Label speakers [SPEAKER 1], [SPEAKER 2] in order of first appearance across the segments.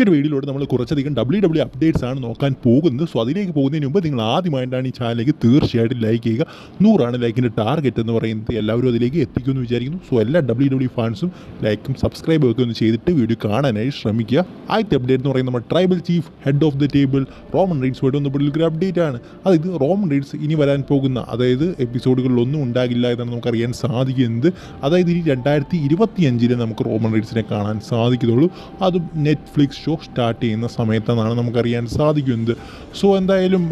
[SPEAKER 1] ഈ ഒരു വീഡിയോയിലൂടെ നമ്മൾ കുറച്ചധികം ഡബ്ല്യൂ ഡബ്ല്യൂ അപ്ഡേറ്റ്സ് ആണ് നോക്കാൻ പോകുന്നത്. സോ അതിലേക്ക് പോകുന്നതിന് മുമ്പ് നിങ്ങൾ ആദ്യമായിട്ടാണ് ഈ ചാനലിലേക്ക് തീർച്ചയായിട്ടും ലൈക്ക് ചെയ്യുക. നൂറാണ് ലൈക്കിന്റെ ടാർഗറ്റ് എന്ന് പറയുന്നത് എല്ലാവരും അതിലേക്ക് എത്തിക്കുമെന്ന് വിചാരിക്കുന്നു. സോ എല്ലാ ഡബ്ല്യൂ ഡബ്ല്യൂ ഫാൻസും ലൈക്കും സബ്സ്ക്രൈബും ഒക്കെ ഒന്ന് ചെയ്തിട്ട് വീഡിയോ കാണാനായി ശ്രമിക്കുക. ആദ്യത്തെ അപ്ഡേറ്റ് എന്ന് പറയുന്നത് നമ്മുടെ tribal chief head of the table Roman Reigns വേണ്ട ഒന്ന് പുള്ളിക്കൊരു അപ്ഡേറ്റ് ആണ്. അതായത് റോമൻ റീഡ്സ് ഇനി വരാൻ പോകുന്ന അതായത് എപ്പിസോഡുകളിലൊന്നും ഉണ്ടാകില്ല എന്നാണ് നമുക്കറിയാൻ സാധിക്കുന്നത്. അതായത് ഇനി രണ്ടായിരത്തി ഇരുപത്തി നമുക്ക് റോമൻ റീഡ്സിനെ കാണാൻ സാധിക്കത്തുള്ളൂ. അതും നെറ്റ്ഫ്ലിക്സ് ഷോ സ്റ്റാർട്ട് ചെയ്യുന്ന സമയത്തെന്നാണ് നമുക്കറിയാൻ സാധിക്കുന്നത്. സോ എന്തായാലും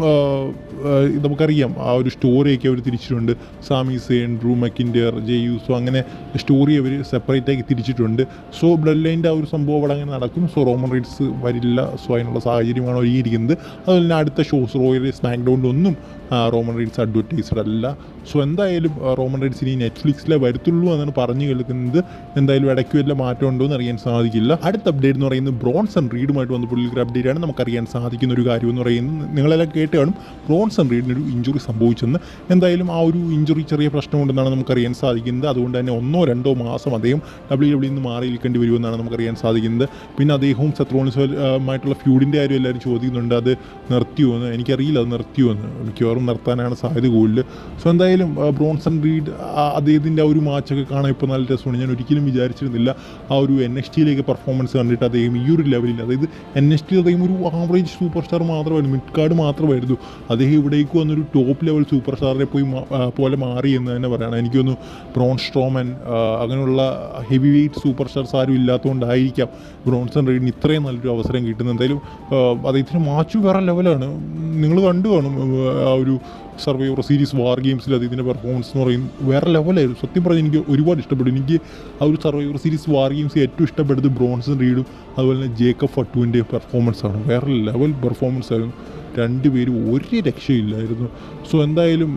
[SPEAKER 1] നമുക്കറിയാം ആ ഒരു സ്റ്റോറിയൊക്കെ അവർ തിരിച്ചിട്ടുണ്ട്. Sami Zayn Drew McIntyre Jey Uso അങ്ങനെ സ്റ്റോറി അവർ സെപ്പറേറ്റ് ആക്കി തിരിച്ചിട്ടുണ്ട്. സോ ബ്ലഡ് ലൈന്റെ ആ ഒരു സംഭവം അവിടെ അങ്ങനെ നടക്കും. സോ റോമൻ റൈഡ്സ് വരില്ല. സോ അതിനുള്ള സാഹചര്യമാണ് ഒരുങ്ങിയിരിക്കുന്നത് അതുപോലെ തന്നെ അടുത്ത ഷോസ് റോയൽ സ്മാക്ക് ഡൗണിലൊന്നും റോമൻ റൈഡ്സ് അഡ്വർടൈസ്ഡ് അല്ല. സോ എന്തായാലും റോമൻ റൈഡ്സ് ഇനി നെറ്റ്ഫ്ലിക്സിലെ വരുത്തുള്ളൂ എന്നാണ് പറഞ്ഞു കേൾക്കുന്നത്. എന്തായാലും ഇടയ്ക്ക് വല്ല മാറ്റം ഉണ്ടോ എന്ന് അറിയാൻ സാധിക്കില്ല. അടുത്ത അപ്ഡേറ്റ് എന്ന് പറയുന്നത് ബ്രോൺസൺ റീഡുമായിട്ട് വന്ന് പുള്ളിക്കൊരു അപ്ഡേറ്റ് ആണ് നമുക്കറിയാൻ സാധിക്കുന്ന ഒരു കാര്യം എന്ന് പറയുന്നത് നിങ്ങളെല്ലാം കേട്ട് കാണും. റീഡിന് ഒരു ഇഞ്ചുറി സംഭവിച്ചെന്ന്. എന്തായാലും ആ ഒരു ഇഞ്ചുറി ചെറിയ പ്രശ്നമുണ്ടെന്നാണ് നമുക്കറിയാൻ സാധിക്കുന്നത്. അതുകൊണ്ട് തന്നെ ഒന്നോ രണ്ടോ മാസം അദ്ദേഹം ഡബ്ല്യു ഡബ്ല്യു നിന്ന് മാറി നിൽക്കേണ്ടി വരുമെന്നാണ് നമുക്കറിയാൻ സാധിക്കുന്നത്. പിന്നെ അദ്ദേഹവും സത്രോണിസുമായിട്ടുള്ള ഫ്യൂഡിന്റെ കാര്യം എല്ലാവരും ചോദിക്കുന്നുണ്ട്. അത് നിർത്തിയോ എന്ന്. എനിക്കറിയില്ല അത് നിർത്തിയോ എന്ന്. മിക്കവാറും നിർത്താനാണ് സാധ്യത കൂടുതൽ സോ എന്തായാലും ബ്രോൺസ് ബ്രോൺസൺ റീഡ് അദ്ദേഹത്തിന്റെ ആ ഒരു മാച്ചൊക്കെ കാണാൻ ഇപ്പോൾ നല്ല രസമാണ്. ഞാൻ ഒരിക്കലും വിചാരിച്ചിരുന്നില്ല ആ ഒരു എൻ എസ് ടിയിലേക്ക് പെർഫോമൻസ് കണ്ടിട്ട് അദ്ദേഹം ഈ ഒരു ലെവലിൽ അതായത് എൻ എസ് ടി അദ്ദേഹം ഒരു ആവറേജ് സൂപ്പർ സ്റ്റാർ മാത്രമായിരുന്നു. മിഡ് കാർഡ് മാത്രമായിരുന്നു. അദ്ദേഹം ഇവിടേക്ക് വന്നൊരു ടോപ്പ് ലെവൽ സൂപ്പർ സ്റ്റാറിനെ പോയി പോലെ മാറി എന്ന് തന്നെ പറയണം. തോന്നുന്നു ബ്രോൺ സ്ട്രോമൻ അങ്ങനെയുള്ള ഹെവി വെയിറ്റ് സൂപ്പർ സ്റ്റാർസ് ആരും ഇല്ലാത്തതുകൊണ്ടായിരിക്കാം ബ്രോൺസൺ റെയ്ഡിന് ഇത്രയും നല്ലൊരു അവസരം കിട്ടുന്നത്. എന്തായാലും അദ്ദേഹത്തിന് മാച്ചു വേറെ ലെവലാണ് നിങ്ങൾ കണ്ടു കാണും ആ, ഒരു സർവൈവർ സീരീസ് വാർ ഗെയിംസിൽ അദ്ദേഹത്തിന്റെ പെർഫോമൻസ് എന്ന് പറയും വേറെ ലെവലായിരുന്നു സത്യം പറഞ്ഞാൽ എനിക്ക് ഒരുപാട് ഇഷ്ടപ്പെട്ടു. എനിക്ക് ആ ഒരു സർവൈവർ സീരീസ് വാർ ഗെയിംസ് ഏറ്റവും ഇഷ്ടപ്പെട്ടത് ബ്രോൺസൺ റീഡും അതുപോലെ തന്നെ ജേക്കബ് ഫട്ടുവിൻ്റെ പെർഫോമൻസ് ആണ് വേറെ ലെവൽ പെർഫോമൻസ് ആയിരുന്നു രണ്ടുപേരും ഒരു രക്ഷയില്ലായിരുന്നു. സോ എന്തായാലും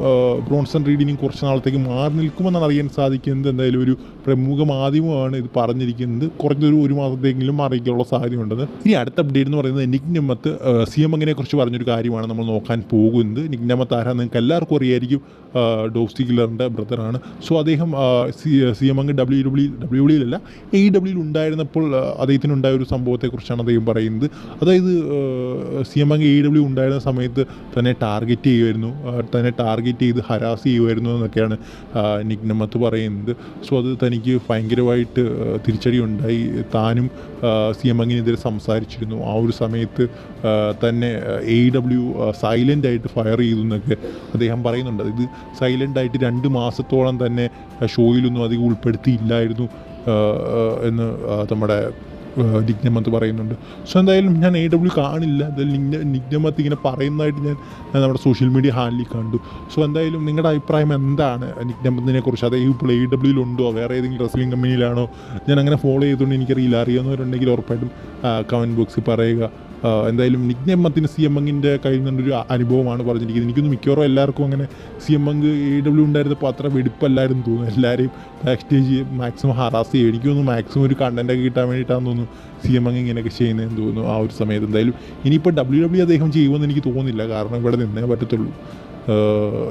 [SPEAKER 1] ബ്രോൺസൺ റീഡിനും കുറച്ച് നാളത്തേക്ക് മാറി നിൽക്കുമെന്നാണ് അറിയാൻ സാധിക്കുന്നത്. എന്തായാലും ഒരു പ്രമുഖ മാധ്യമമാണ് ഇത് പറഞ്ഞിരിക്കുന്നത്. കുറഞ്ഞൊരു ഒരു മാസത്തേക്കെങ്കിലും മാറിക്കാനുള്ള സാധ്യതയുണ്ടെന്ന്. ഇനി അടുത്ത അപ്ഡേറ്റ് എന്ന് പറയുന്നത് നിഗ്നമത്ത് സി എം എങ്ങനെ കുറിച്ച് പറഞ്ഞൊരു കാര്യമാണ് നമ്മൾ നോക്കാൻ പോകുന്നത്. നിക് നെമ്മത്ത് ആരാ നിങ്ങൾക്ക് എല്ലാവർക്കും അറിയായിരിക്കും. ഡോസ്റ്റി കില്ലറിന്റെ ബ്രദറാണ്. സോ അദ്ദേഹം സി എം അങ്ങ് ഡബ്ല്യു ഡബ്ല്യു ഡബ്ല്യു ഡിയിലല്ല എ ഡബ്ല്യുയിൽ ഉണ്ടായിരുന്നപ്പോൾ അദ്ദേഹത്തിനുണ്ടായ ഒരു സംഭവത്തെക്കുറിച്ചാണ് അദ്ദേഹം പറയുന്നത്. അതായത് സി എം അങ്ങ് എ ഡബ്ല്യു ഉണ്ടായിരുന്ന സമയത്ത് തന്നെ ടാർഗറ്റ് ചെയ്യുമായിരുന്നു. തന്നെ ടാർഗറ്റ് ചെയ്ത് ഹരാസ് ചെയ്യുമായിരുന്നു എന്നൊക്കെയാണ് നിഗ്നമത്ത് പറയുന്നത്. സോ അത് തനിക്ക് ഭയങ്കരമായിട്ട് തിരിച്ചടി ഉണ്ടായി താനും സി എം അങ്ങിനെതിരെ സംസാരിച്ചിരുന്നു. ആ ഒരു സമയത്ത് തന്നെ എ ഡബ്ല്യു സൈലന്റ് ആയിട്ട് ഫയർ ചെയ്തു എന്നൊക്കെ അദ്ദേഹം പറയുന്നുണ്ട്. ഇത് സൈലന്റ് ആയിട്ട് രണ്ട് മാസത്തോളം തന്നെ ഷോയിലൊന്നും അധികം ഉൾപ്പെടുത്തിയില്ലായിരുന്നു എന്ന് നമ്മുടെ നിഗ്നമത്ത് പറയുന്നുണ്ട്. സോ എന്തായാലും ഞാൻ എ ഡബ്ല്യു കാണില്ല. എന്തായാലും നിഗ്നമത്ത് ഇങ്ങനെ പറയുന്നതായിട്ട് ഞാൻ നമ്മുടെ സോഷ്യൽ മീഡിയ ഹാൻഡിൽ കണ്ടു. സോ എന്തായാലും നിങ്ങളുടെ അഭിപ്രായം എന്താണ്? നിഗ്നമത്തിനെ കുറിച്ച് അതായത് ഇപ്പോൾ എ ഡബ്ല്യുയിലുണ്ടോ വേറെ ഏതെങ്കിലും റെസ്ലിംഗ് കമ്പനിയിലാണോ ഞാൻ അങ്ങനെ ഫോളോ ചെയ്തുകൊണ്ട് എനിക്കറിയില്ല. അറിയാവുന്നവരുണ്ടെങ്കിൽ ഉറപ്പായിട്ടും കമന്റ് ബോക്സിൽ പറയുക. എന്തായാലും നിഗ്നമ്മത്തിന് സി എം എങ്ങിന്റെ കയ്യിൽ നിന്നൊരു അനുഭവമാണ് പറഞ്ഞിരിക്കുന്നത്. എനിക്കൊന്ന് മിക്കവാറും എല്ലാവർക്കും അങ്ങനെ സി എം എങ് എ ഡബ്ല്യു ഉണ്ടായിരുന്നപ്പോൾ അത്ര വെടിപ്പല്ലായിരുന്നു തോന്നുന്നു. എല്ലാവരെയും ബാക്ക് സ്റ്റേജ് മാക്സിമം ഹറാസ് ചെയ്യും. എനിക്ക് തോന്നുന്നു മാക്സിമം ഒരു കണ്ടന്റൊക്കെ കിട്ടാൻ വേണ്ടിയിട്ടാണെന്ന് തോന്നുന്നു സി എം എങ് ഇങ്ങനെയൊക്കെ ചെയ്യുന്നതെന്ന് തോന്നുന്നു ആ ഒരു സമയത്ത്. എന്തായാലും ഇനിയിപ്പോൾ ഡബ്ല്യു ഡബ്ല്യു അദ്ദേഹം ചെയ്യുമെന്ന് എനിക്ക് തോന്നുന്നില്ല. കാരണം ഇവിടെ നിന്നേ പറ്റത്തുള്ളൂ.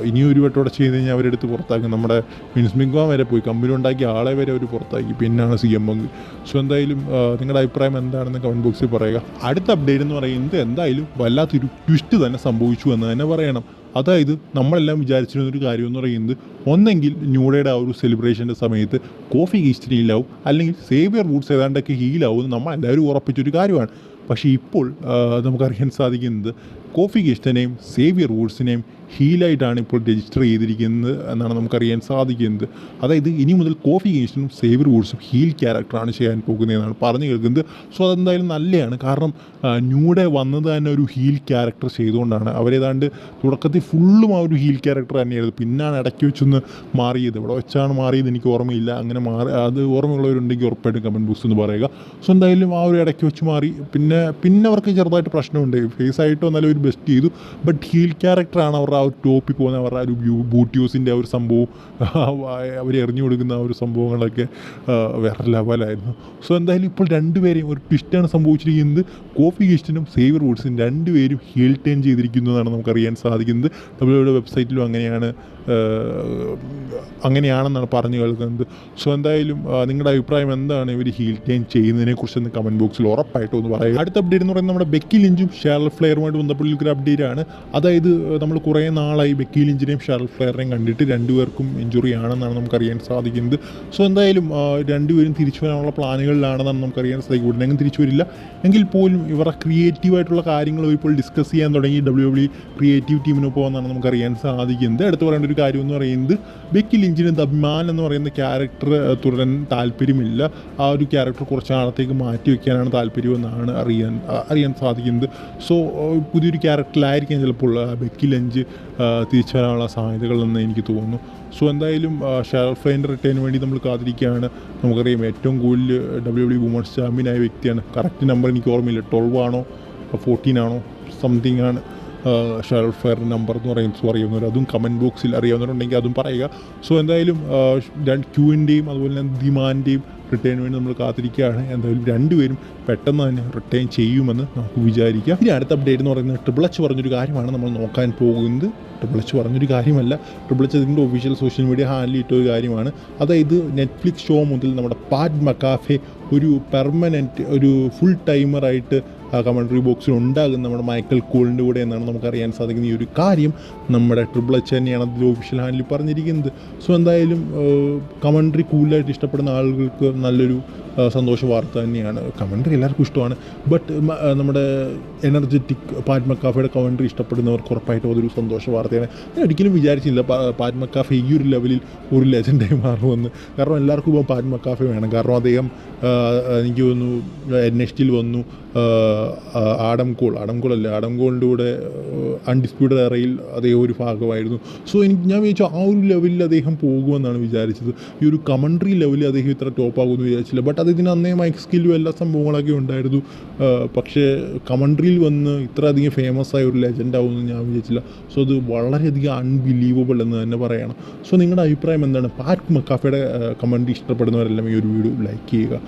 [SPEAKER 1] ഇനി ഒരു ചെയ്ത് കഴിഞ്ഞാൽ അവരെടുത്ത് പുറത്താക്കും. നമ്മുടെ മിൻസ് മിങ്വാൻ വരെ പോയി. കമ്പനി ഉണ്ടാക്കിയ ആളെ വരെ അവർ പുറത്താക്കി. പിന്നാണ് സി എം എങ് സോ എന്തായാലും നിങ്ങളുടെ അഭിപ്രായം എന്താണെന്ന് കമന്റ് ബോക്സിൽ പറയുക. അടുത്ത അപ്ഡേറ്റ് എന്ന് പറയുന്നത് എന്തായാലും വല്ലാത്തൊരു ട്വിസ്റ്റ് തന്നെ സംഭവിച്ചു എന്ന് തന്നെ പറയണം. അതായത് നമ്മളെല്ലാം വിചാരിച്ചിരുന്ന ഒരു കാര്യം എന്ന് പറയുന്നത് ഒന്നെങ്കിൽ ന്യൂഡയുടെ ആ ഒരു സെലിബ്രേഷന്റെ സമയത്ത് കോഫി ഈസ്റ്റിന് ഹീലാവും അല്ലെങ്കിൽ സേവിയർ റൂട്ട്സ് ഏതാണ്ടൊക്കെ ഹീലാവും എല്ലാവരും ഉറപ്പിച്ചൊരു കാര്യമാണ്. പക്ഷേ ഇപ്പോൾ നമുക്കറിയാൻ സാധിക്കുന്നത് കോഫി ഗിസ്റ്റനെയും സേവിയർ വൂഡ്സിനെയും ഹീലായിട്ടാണ് ഇപ്പോൾ രജിസ്റ്റർ ചെയ്തിരിക്കുന്നത് എന്നാണ് നമുക്കറിയാൻ സാധിക്കുന്നത്. അതായത് ഇനി മുതൽ കോഫി ഗീസ്റ്റനും സേവർ വൂഡ്സും ഹീൽ ക്യാരക്ടറാണ് ചെയ്യാൻ പോകുന്നതെന്നാണ് പറഞ്ഞു കേൾക്കുന്നത്. സോ അതെന്തായാലും നല്ലതാണ് കാരണം ന്യൂഡേ വന്നത് തന്നെ ഒരു ഹീൽ ക്യാരക്ടർ ചെയ്തുകൊണ്ടാണ്. അവരേതാണ്ട് തുടക്കത്തിൽ ഫുള്ളും ആ ഒരു ഹീൽ ക്യാരക്ടർ തന്നെയായിരുന്നു. പിന്നാണ് ഇടയ്ക്ക് വെച്ചൊന്ന് മാറിയത്. ഇവിടെ വെച്ചാണ് മാറിയത് എനിക്ക് ഓർമ്മയില്ല. അങ്ങനെ മാറി അത് ഓർമ്മയുള്ളവരുണ്ടെങ്കിൽ ഉറപ്പായിട്ടും കമന്റ് ബോക്സ് എന്ന് പറയുക. സോ എന്തായാലും ആ ഒരു ഇടയ്ക്ക് വെച്ച് മാറി. പിന്നെ പിന്നെ അവർക്ക് ചെറുതായിട്ട് പ്രശ്നമുണ്ട്. ഫേസ് ആയിട്ട് വന്നാലും ഒരു ബെസ്റ്റ് ചെയ്തു. ബട്ട് ഹീൽ ക്യാരക്ടറാണ് അവരുടെ ആ ടോപ്പിൽ പോകുന്ന അവരുടെ ആ ഒരു ബൂട്ട്യൂസിന്റെ ആ ഒരു സംഭവം അവർ എറിഞ്ഞു കൊടുക്കുന്ന ആ ഒരു സംഭവങ്ങളൊക്കെ വേറെ ലെവലായിരുന്നു. സോ എന്തായാലും ഇപ്പോൾ രണ്ടുപേരെയും ഒരു ട്വിസ്റ്റാണ് സംഭവിച്ചിരിക്കുന്നത്. കോഫി ഗിസ്റ്റിനും സേവിയർ വുഡ്സിനും രണ്ടുപേരും ഹീൽ ടേൺ ചെയ്തിരിക്കുന്നു എന്നാണ് നമുക്കറിയാൻ സാധിക്കുന്നത്. നമ്മളുടെ വെബ്സൈറ്റിലും അങ്ങനെയാണ് അങ്ങനെയാണെന്നാണ് പറഞ്ഞു കേൾക്കുന്നത്. സോ എന്തായാലും നിങ്ങളുടെ അഭിപ്രായം എന്താണ്? ഇവർ ഹീൽ ടൈം ചെയ്യുന്നതിനെ കുറിച്ച് കമന്റ് ബോക്സിൽ ഉറപ്പായിട്ടും ഒന്ന് പറയുക. അടുത്ത അപ്ഡേറ്റ് എന്ന് പറയുന്നത് നമ്മുടെ ബെക്കി ലിഞ്ചും ഷാർൽ ഫ്ലെയറുമായിട്ട് ബന്ധപ്പെട്ടുള്ള ഒരു അപ്ഡേറ്റ് ആണ്. അതായത് നമ്മൾ കുറേ നാളായി ബെക്കി ലിഞ്ചിനെയും ഷാർൽ ഫ്ലെയറിനെയും കണ്ടിട്ട് രണ്ടുപേർക്കും ഇഞ്ചുറി ആണെന്നാണ് നമുക്കറിയാൻ സാധിക്കുന്നത്. സോ എന്തായാലും രണ്ടുപേരും തിരിച്ചു വരാനുള്ള പ്ലാനുകളിലാണെന്നാണ് നമുക്കറിയാൻ സാധിക്കും ഉടനെങ്കിലും തിരിച്ചു വരില്ല. എങ്കിൽ പോലും ഇവരുടെ ക്രിയേറ്റീവായിട്ടുള്ള കാര്യങ്ങൾ ഇപ്പോൾ ഡിസ്കസ് ചെയ്യാൻ തുടങ്ങി. ഡബ്ല്യു ഡബ്ല്യു ക്രിയേറ്റീവ് ടീമിനൊപ്പം എന്നാണ് നമുക്കറിയാൻ സാധിക്കുന്നത്. എടുത്തു പറയേണ്ട ഒരു കാര്യം എന്ന് പറയുന്നത് ബെക്കി ലിഞ്ചിന് ദബ്മാൻ എന്ന് പറയുന്ന ക്യാരക്ടർ തുടരാൻ താല്പര്യമില്ല. ആ ഒരു ക്യാരക്ടർ കുറച്ച് നാളത്തേക്ക് മാറ്റി വയ്ക്കാനാണ് താല്പര്യമെന്നാണ് അറിയാൻ അറിയാൻ സാധിക്കുന്നത്. സോ പുതിയൊരു ക്യാരക്ടറിലായിരിക്കാം ചിലപ്പോൾ ബെക്കി ലഞ്ച് തിരിച്ചു വരാനുള്ള സാധ്യതകളെന്ന് എനിക്ക് തോന്നുന്നു. സോ എന്തായാലും ഷെയർ ഫ്ലൈന്റെ വേണ്ടി നമ്മൾ കാത്തിരിക്കുകയാണ്. നമുക്കറിയാം ഏറ്റവും കൂടുതൽ ഡബ്ല്യു ഡബ്ല്യു വുമൺസ് ചാമ്പ്യനായ വ്യക്തിയാണ്. കറക്റ്റ് നമ്പർ എനിക്ക് ഓർമ്മയില്ല. ട്വൽവ് ആണോ? ഫോർട്ടീൻ ആണോ? സംതിങ് ആണ്. ഷെയർ ഫെയർ നമ്പർ എന്ന് പറയുന്നത് അറിയുന്നവർ അതും കമന്റ് ബോക്സിൽ അറിയാവുന്നവരുണ്ടെങ്കിൽ അതും പറയുക. സോ എന്തായാലും ക്യൂവിന്റെയും അതുപോലെ തന്നെ ഡിമാൻഡിന്റെയും റിട്ടേൺ വേണ്ടി നമ്മൾ കാത്തിരിക്കുകയാണ്. എന്തായാലും രണ്ടുപേരും പെട്ടെന്ന് തന്നെ റിട്ടേൺ ചെയ്യുമെന്ന് നമുക്ക് വിചാരിക്കാം. ഇനി അടുത്ത അപ്ഡേറ്റ് എന്ന് പറയുന്നത് ട്രിപ്പിൾ എച്ച് പറഞ്ഞൊരു കാര്യമാണ് നമ്മൾ നോക്കാൻ പോകുന്നത്. ട്രിപ്പിൾ എച്ച് പറഞ്ഞൊരു കാര്യമല്ല. ട്രിപ്പിൾ എച്ച് ഇതിന്റെ ഒഫീഷ്യൽ സോഷ്യൽ മീഡിയ ഹാൻഡിൽ ഇട്ട ഒരു കാര്യമാണ്. അതായത് നെറ്റ്ഫ്ലിക്സ് ഷോ മുതൽ നമ്മുടെ പാറ്റ് മക്കാഫെ ഒരു പെർമനന്റ് ഒരു ഫുൾ ടൈമറായിട്ട് കമൻട്രി ബോക്സിൽ ഉണ്ടാകും നമ്മുടെ മൈക്കൽ കൂളിന്റെ കൂടെ എന്നാണ് നമുക്കറിയാൻ സാധിക്കുന്ന ഈ ഒരു കാര്യം നമ്മുടെ ട്രിപ്പിൾ എച്ച് തന്നെയാണ് അതിൽ ഒഫീഷ്യൽ ഹാൻഡിൽ പറഞ്ഞിരിക്കുന്നത്. സോ എന്തായാലും കമൻട്രി കൂളായിട്ട് ഇഷ്ടപ്പെടുന്ന ആളുകൾക്ക് നല്ലൊരു സന്തോഷ വാർത്ത തന്നെയാണ്. കമൻട്രി എല്ലാവർക്കും ഇഷ്ടമാണ്. ബട്ട് നമ്മുടെ എനർജറ്റിക് പാറ്റ് മക്കാഫയുടെ കമൻട്രി ഇഷ്ടപ്പെടുന്നവർക്ക് ഉറപ്പായിട്ടും അതൊരു സന്തോഷ വാർത്തയാണ്. ഞാൻ ഒരിക്കലും വിചാരിച്ചില്ല പാറ്റ് മക്കാഫ ഈ ഒരു ലെവലിൽ ഒരു ലെജൻഡായി മാറുമെന്ന്. കാരണം എല്ലാവർക്കും ഇപ്പോൾ പാറ്റ് മക്കാഫ വേണം. കാരണം അദ്ദേഹം എനിക്ക് തോന്നുന്നു എൻ എസ് ടിയിൽ വന്നു. ആഡം കോൾ ആഡം കോൾ അല്ല ആഡം കോളിന്റെ കൂടെ അൺഡിസ്പ്യൂട്ടഡ് എറയിൽ അദ്ദേഹം ഒരു ഭാഗമായിരുന്നു. സോ എനിക്ക് ഞാൻ വിചാരിച്ചു ആ ഒരു ലെവലിൽ അദ്ദേഹം പോകുമെന്നാണ് വിചാരിച്ചത്. ഈ ഒരു കമൻട്രി ലെവലിൽ അദ്ദേഹം ഇത്ര ടോപ്പ് ആകുമെന്ന് വിചാരിച്ചില്ല. ബട്ട് അദ്ദേഹത്തിന് അന്നേ മൈക്ക് സ്കില്ലും എല്ലാ സംഭവങ്ങളൊക്കെ ഉണ്ടായിരുന്നു. പക്ഷേ കമൻട്രിയിൽ വന്ന് ഇത്രയധികം ഫേമസ് ആയ ഒരു ലെജൻഡ് ആവുമെന്ന് ഞാൻ വിചാരിച്ചില്ല. സോ അത് വളരെയധികം അൺബിലീവബിൾ എന്ന് തന്നെ പറയണം. സോ നിങ്ങളുടെ അഭിപ്രായം എന്താണ്? പാറ്റ് മക്കാഫയുടെ കമൻട്രി ഇഷ്ടപ്പെടുന്നവരെല്ലാം ഈ ഒരു വീഡിയോ ലൈക്ക് ചെയ്യുക.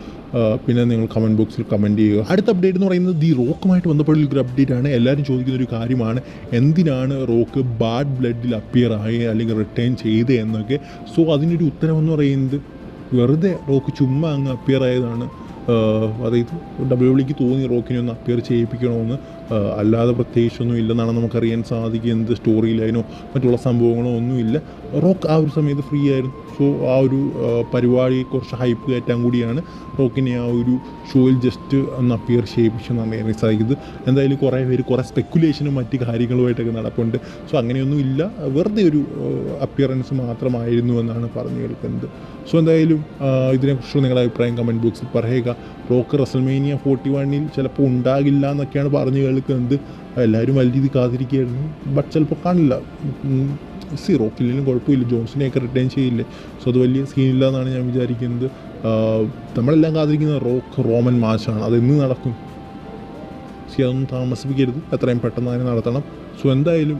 [SPEAKER 1] പിന്നെ നിങ്ങൾ കമന്റ് ബോക്സിൽ കമന്റ് ചെയ്യുക. അടുത്ത അപ്ഡേറ്റ് എന്ന് പറയുന്നത് ദി റോക്കുമായിട്ട് ബന്ധപ്പെട്ടുള്ള ഒരു അപ്ഡേറ്റ് ആണ്. എല്ലാവരും ചോദിക്കുന്ന ഒരു കാര്യമാണ്. എന്തിനാണ് റോക്ക് ബാഡ് ബ്ലഡിൽ അപ്പിയർ ആയി അല്ലെങ്കിൽ റിട്ടേൺ ചെയ്തേ എന്നൊക്കെ. സോ അതിനൊരു ഉത്തരം എന്ന് പറയുന്നത് വെറുതെ റോക്ക് ചുമ്മാ അങ്ങ് അപ്പിയർ ആയതാണ്. അതായത് ഡബ്ല്യു ഡബ്ല്യുക്ക് തോന്നി റോക്കിനെ ഒന്ന് അപ്പിയർ ചെയ്യിപ്പിക്കണമെന്ന്. അല്ലാതെ പ്രത്യേകിച്ചൊന്നും ഇല്ലെന്നാണ് നമുക്കറിയാൻ സാധിക്കുക. എന്ത് സ്റ്റോറി ലൈനോ മറ്റുള്ള സംഭവങ്ങളോ ഒന്നുമില്ല റോക്ക് ആ ഒരു സമയത്ത് ഫ്രീ ആയിരുന്നു. സോ ആ ഒരു പരിപാടി കുറച്ച് ഹൈപ്പ് കയറ്റാൻ കൂടിയാണ് റോക്കിനെ ആ ഒരു ഷോയിൽ ജസ്റ്റ് ഒന്ന് അപ്പിയർ ചെയ്യിപ്പിച്ചെന്നാണ് അറിയാൻ സാധിക്കുന്നത് എന്തായാലും കുറേ പേര് കുറേ സ്പെക്കുലേഷനും മറ്റ് കാര്യങ്ങളുമായിട്ടൊക്കെ നടപ്പുണ്ട്. സോ അങ്ങനെയൊന്നും ഇല്ല. വെറുതെ ഒരു അപ്പിയറൻസ് മാത്രമായിരുന്നു എന്നാണ് പറഞ്ഞു കേൾക്കുന്നത്. സോ എന്തായാലും ഇതിനെക്കുറിച്ച് നിങ്ങളുടെ അഭിപ്രായം കമന്റ് ബോക്സിൽ പറയുക. റോക്ക് റസൽമേനിയ ഫോർട്ടി വണ്ണിൽ ചിലപ്പോൾ ഉണ്ടാകില്ല എന്നൊക്കെയാണ് പറഞ്ഞു കേൾക്കുന്നത് എല്ലാവരും വലിയ രീതിയിൽ കാത്തിരിക്കുകയായിരുന്നു. ബട്ട് ചിലപ്പോൾ കാണില്ല. സീറോ കില്ലിലും കുഴപ്പമില്ല. ജോൺസിനെയൊക്കെ റിട്ടേൺ ചെയ്യില്ലേ? സോ അത് വലിയ സീനില്ല എന്നാണ് ഞാൻ വിചാരിക്കുന്നത്. നമ്മളെല്ലാം കാത്തിരിക്കുന്ന റോക്ക് റോമൻ മാച്ചാണ് അത് എന്ന് നടക്കും. സി അതൊന്നും താമസിപ്പിക്കരുത്. എത്രയും പെട്ടെന്ന് അതിനെ നടത്തണം. സോ എന്തായാലും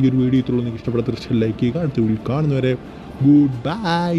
[SPEAKER 1] ഈ ഒരു വീഡിയോ ഇത്രയുള്ളൂ നിങ്ങൾക്ക് ഇഷ്ടപ്പെട്ട തീർച്ചയായും ലൈക്ക് ചെയ്യുക. അടുത്ത വീഡിയോ കാണുന്നവരെ ഗുഡ് ബൈ